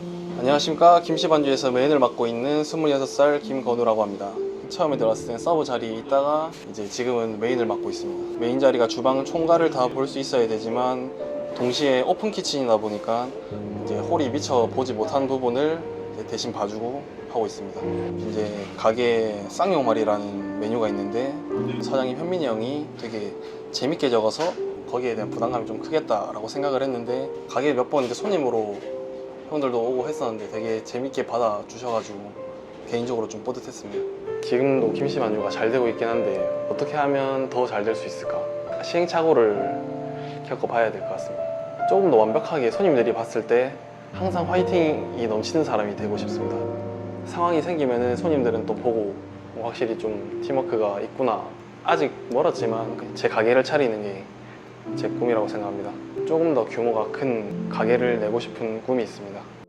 안녕하십니까. 김씨 반주에서 메인을 맡고 있는 26살 김건우라고 합니다. 처음에 들어왔을 땐 서브 자리에 있다가 이제 지금은 메인을 맡고 있습니다. 메인 자리가 주방 총괄을 다 볼 수 있어야 되지만 동시에 오픈 키친이다 보니까 이제 홀이 미처 보지 못한 부분을 대신 봐주고 하고 있습니다. 이제 가게 쌍용말이라는 메뉴가 있는데 사장님 현민이 형이 되게 재밌게 적어서 거기에 대한 부담감이 좀 크겠다라고 생각을 했는데 가게 몇번 이제 손님으로 형들도 오고 했었는데 되게 재밌게 받아주셔가지고 개인적으로 좀 뿌듯했습니다. 지금도 김씨 만주가 잘 되고 있긴 한데 어떻게 하면 더 잘 될 수 있을까? 시행착오를 겪어봐야 될 것 같습니다. 조금 더 완벽하게 손님들이 봤을 때 항상 화이팅이 넘치는 사람이 되고 싶습니다. 상황이 생기면 손님들은 또 보고 어, 확실히 좀 팀워크가 있구나. 아직 멀었지만 제 가게를 차리는 게 제 꿈이라고 생각합니다. 조금 더 규모가 큰 가게를 내고 싶은 꿈이 있습니다.